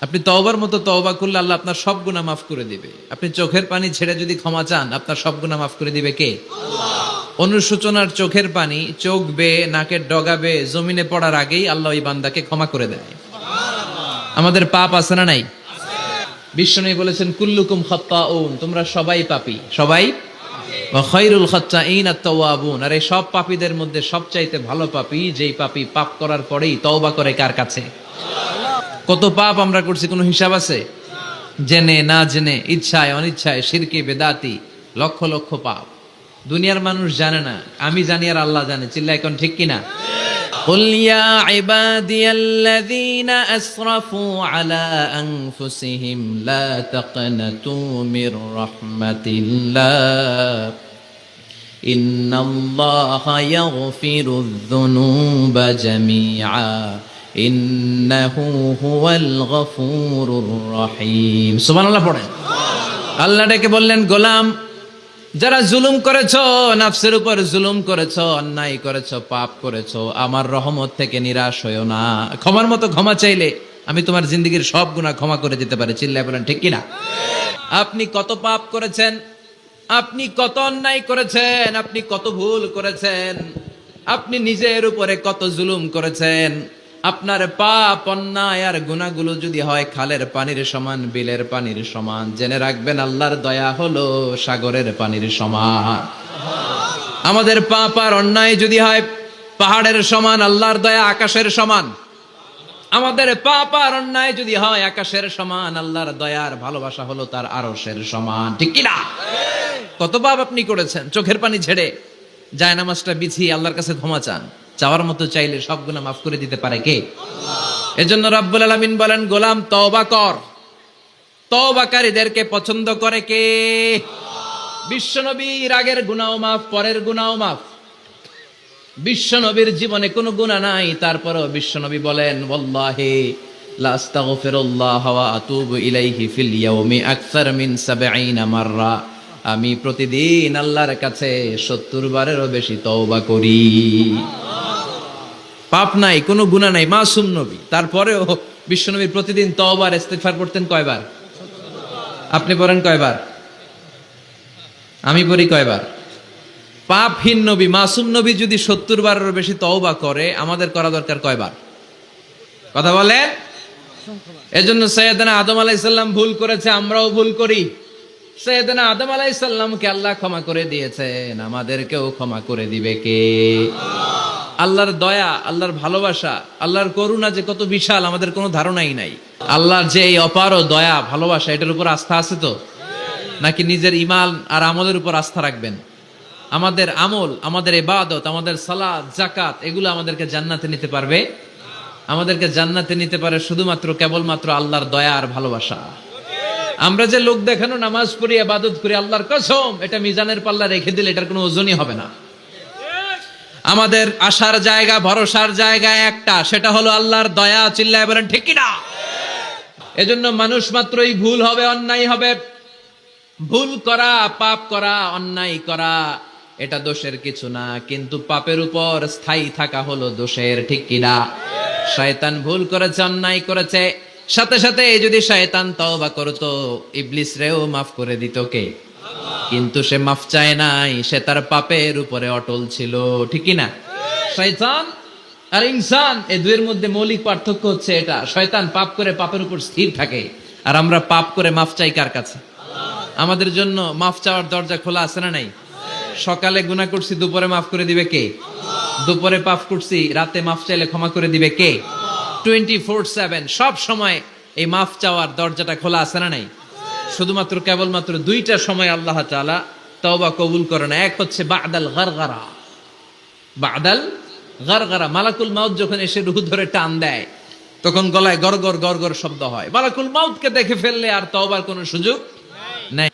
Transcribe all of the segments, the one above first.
আপনি তওবার মতো তওবা করলে আল্লাহ আপনার সব গুণা মাফ করে দিবে। আপনি চোখের পানি ছেড়ে যদি ক্ষমা চান আপনার সব গুণা মাফ করে দিবে কে? অনুশোচনার চোখের পানি চোখ বে নাকের ডগা বে জমিনে পড়ার আগেই আল্লাহ ওই বান্দাকে ক্ষমা করে দেয়। আমাদের পাপ আছে না নাই? বিশ্বনবী বলেছেন কুল্লুকুম খাত্তাউন তোমরা সবাই পাপি। সবাই? ওয়া খায়রুল খাত্তাইন আত-তাওয়াবুন। আর এই সব পাপীদের মধ্যে সবচাইতে ভালো পাপী যেই পাপী পাপ করার পরেই তওবা করে কার কাছে? কত পাপ আমরা করছি কোনো হিসাব আছে জেনে না জেনে ইচ্ছায় অনিচ্ছায় শিরকে বেদাতি লক্ষ লক্ষ পাপ দুনিয়ার মানুষ জানে না আমি জানি আর আল্লাহ জানে চিল্লা এখন ঠিক কিনা قل يا عبادي الذين أسرفوا على أنفسهم لا تقنطوا من رحمة الله إن الله يغفر الذنوب جميعا সুবহানাল্লাহ পড়েন আল্লাহ ডেকে বললেন, গোলাম, যারা জুলুম করেছ, নাফসের উপর জুলুম করেছ, অন্যায় করেছ, পাপ করেছ, আমার রহমত থেকে নিরাশ হয়েও না। ক্ষমার মতো ক্ষমা চাইলে আমি তোমার জিন্দগির সব গুণা ক্ষমা করে দিতে পারি। চিল্লায় বলেন, ঠিক কিনা আপনি কত পাপ করেছেন, আপনি কত অন্যায় করেছেন, আপনি কত ভুল করেছেন, আপনি নিজের উপরে কত জুলুম করেছেন আপনার পাপ, অন্যায় আর গুণাগুলো যদি হয়, খালের পানির সমান, বিলের পানির সমান। জেনে রাখবেন, আল্লাহর দয়া হলো সাগরের পানির সমান। আমাদের পাপ আর অন্যায় যদি হয়, পাহাড়ের সমান, আল্লাহর দয়া আকাশের সমান। আমাদের পাপ আর অন্যায় যদি হয়, আকাশের সমান, আল্লাহর দয়ার ভালোবাসা হলো তার আরশের সমান। ঠিক কিনা? কত পাপ আপনি করেছেন? চোখের পানি ছেড়ে যায় নামাজটা বিছিয়ে আল্লাহর কাছে ক্ষমা চান। চাওয়ার মতো চাইলে সব গুণা মাফ করে দিতে পারে কে? এজন্য রাব্বুল আলামিন বলেন, গোলাম তওবা কর। তওবাকারীদেরকে পছন্দ করে কে? বিশ্বনবীর আগের গুনাও মাফ, পরের গুনাও মাফ। বিশ্বনবীর জীবনে কোনো গুণা নাই, তারপরও বিশ্বনবী বলেন, ওয়াল্লাহি লা আস্তাগফিরুল্লাহ ওয়া আতুবু ইলাইহি ফিল ইয়াউমি আকসার 70 মাররা। আমি প্রতিদিন আল্লাহর কাছে 70 বারেরও বেশি তওবা করি। পাপ নাই, কোনো গুনাহ নাই, মাসুম নবী। তারপরেও বিশ্বনবী প্রতিদিন তওবার, ইস্তেগফার করতেন কয়বার? আপনি পড়েন কয়বার? আমি পড়ি কয়বার? পাপহীন নবী, মাসুম নবী যদি সত্তর বারেরও বেশি তওবা করে, আমাদের করা দরকার কয়বার? কথা বলে এজন্য সৈয়দনা আদম আলাইসাল্লাম ভুল করেছে, আমরাও ভুল করি। সৈয়দনা আদম আলাইসাল্লামকে আল্লাহ ক্ষমা করে দিয়েছেন, আমাদেরকেও ক্ষমা করে দিবে কে? আল্লাহর দয়া, আল্লাহর ভালোবাসা, আল্লাহর করুণা যে কত বিশাল, আমাদের কোনো ধারণাই নাই। আল্লাহর যে এই অপার দয়া, ভালোবাসা, এটার উপর আস্থা আছে তো? নাকি নিজের ইমাল আর আমলের উপর আস্থা রাখবেন? আমাদের আমল, আমাদের ইবাদত, আমাদের সালাদ জাকাত এগুলো আমাদেরকে জান্নাতে নিতে পারবে? আমাদেরকে জান্নাতে নিতে পারে শুধুমাত্র, কেবলমাত্র আল্লাহর দয়া আর ভালোবাসা। আমরা যে লোক দেখানো, নামাজ পড়ি, ইবাদত করি, আল্লাহর কসম, এটা মিজানের পাল্লা রেখে দিলে এটার কোনো ওজনই হবে না। আমাদের আশার জায়গা, ভরসার জায়গা একটা, সেটা হলো আল্লাহর দয়া, চিল্লায় বলেন, ঠিক না এজন্য মানুষ মাত্রই ভুল হবে, অন্যায় হবে। ভুল করা, পাপ করা, অন্যায় করা, এটা দোষের কিছু না, কিন্তু পাপের উপর স্থায়ী থাকা হলো দোষের, ঠিক কিনা? শয়তান ভুল করেছে, অন্যায় করেছে। সাথে সাথে যদি শয়তান তওবা করতো ইবলিস রেও মাফ করে দিত কে? কিন্তু সে মাফ চায় নাই, সে তার পাপের উপরে অটল ছিল, ঠিক না শয়তান আর ইনসান, এই দুয়ের মধ্যে মৌলিক পার্থক্য হচ্ছে এটা, শয়তান পাপ করে পাপের উপর স্থির থাকে, আর আমরা পাপ করে মাফ চাই কার কাছে? আমাদের জন্য মাফ চাওয়ার দরজা খোলা আছে না নাই? সকালে গুনাহ করছি, দুপুরে মাফ করে দিবে কে? দুপুরে পাপ করছি, রাতে মাফ চাইলে ক্ষমা করে দিবে কে? টোয়েন্টি ফোর সেভেন সব সময় এই মাফ চাওয়ার দরজাটা খোলা আছে না নাই? শুধুমাত্র কেবলমাত্র দুইটা সময় আল্লাহ তাআলা তওবা কবুল করে না এক হচ্ছে বাদাল গারগারা। বাদাল গারগারা, মালাকুল মাউত যখন এসে রুহু ধরে টান দেয়, তখন গলায় গরগর গরগর শব্দ হয়। মালাকুল মাউতকে দেখে ফেললে আর তওবার কোনো সুযোগ নাই।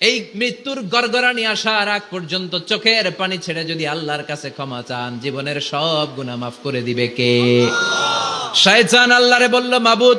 এই মৃত্যুর গড়গড়ানি আসার আগ পর্যন্ত চোখের পানি ছেড়ে যদি আল্লাহর কাছে ক্ষমা চান, জীবনের সব গুনাহ মাফ করে দিবে কে? শয়তান আল্লাহরে বলল, মাবুদ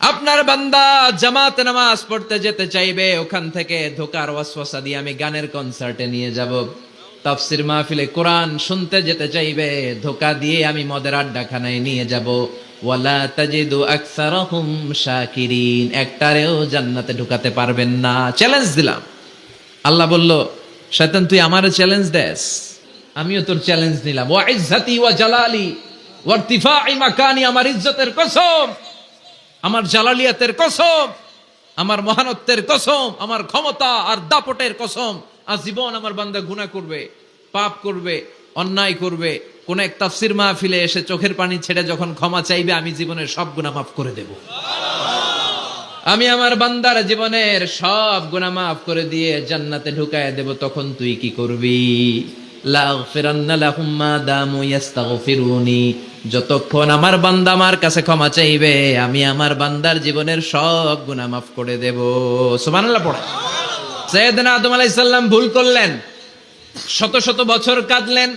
আপনার বান্দা জামাত নামাজ পড়তে যেতে চাইবে, ওখান থেকে ধোকার ওয়াসওয়াসা দিয়ে আমি গানের কনসার্টে নিয়ে যাব। তাফসির মাহফিলে কোরআন শুনতে যেতে চাইবে, ধোকা দিয়ে আমি মদের আড্ডাখানায় নিয়ে যাব। ওয়ালা তাজিদু আকসারহুম শাকিরিন, একটারেও জান্নাতে ঢুকাতে পারবেন না। চ্যালেঞ্জ দিলাম। আল্লাহ বলল, শয়তান, তুই আমার চ্যালেঞ্জ দেস। আমিও তোর চ্যালেঞ্জ নিলাম। ওয়া ইজ্জাতি ওয়া জালালি, ওয়া ইরতিফাই মাকানি, আমার ইজ্জতের কসম। আমার জালালিয়াতের কসম, আমার মহানত্বের কসম, আমার ক্ষমতা আর দাপটের কসম, আজীবন আমার বান্দা গুনাহ করবে, পাপ করবে, অন্যায় করবে। কোন এক তাফসির মাহফিলে এসে চোখের পানি ছেড়ে যখন ক্ষমা চাইবে, আমি জীবনের সব গুনাহ মাফ করে দেব। আমি আমার বান্দার জীবনের সব গুনাহ মাফ করে দিয়ে জান্নাতে ঢুকায় দেব, তখন তুই কি করবি? যতক্ষণ আমার বান্দা আমার কাছে ক্ষমা চাইবে, আমি আমার বান্দার জীবনের সব গুণা মাফ করে দেব। সুবহানাল্লাহ পড়া। সৈয়দনা আদম আলাইহিস ভুল করলেন। শত শত বছর কাঁদলেন।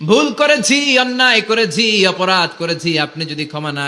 ভুল করেছি অন্যায় করেছি অপরাধ করেছি আপনি যদি ক্ষমা না